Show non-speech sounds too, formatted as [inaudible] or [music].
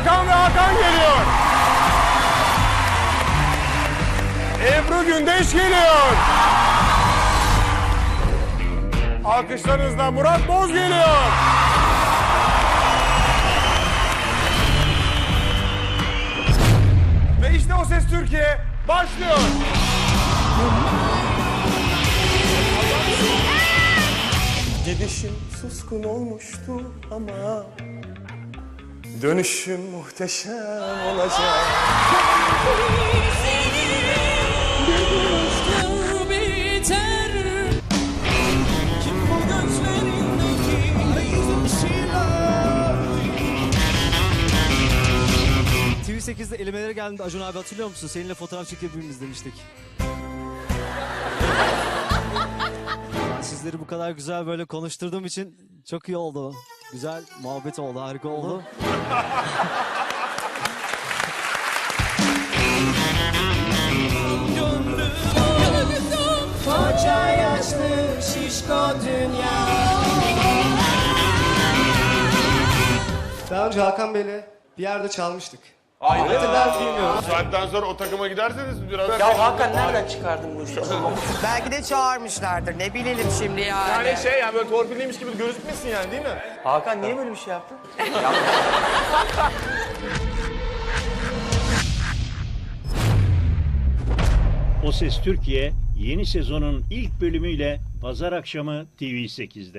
Gürkan ve Hakan geliyor. Ebru Gündeş geliyor. Alkışlarınızla Murat Boz geliyor. Ve işte o ses Türkiye başlıyor. Gidişim suskun olmuştu ama Dönüşüm muhteşem olacak. biter Kim bu gözlerindeki TV8'de elemelere geldiğinde Acun abi hatırlıyor musun? Seninle fotoğraf çekebiliriz demiştik. Sizleri bu kadar güzel böyle konuşturduğum için çok iyi oldu. Güzel muhabbet oldu, harika oldu. Koca yaşlı şişko dünya Daha önce Hakan Bey'le bir yerde çalmıştık. Bu saatten sonra o takıma giderseniz biraz... Ya Hakan nereden çıkardın bu işi? [laughs] Belki de çağırmışlardır. Ne bilelim şimdi yani. Yani şey yani böyle torpilliymiş gibi gözükmesin yani değil mi? Hakan niye böyle bir şey yaptın? [laughs] O Ses Türkiye yeni sezonun ilk bölümüyle pazar akşamı TV8'de.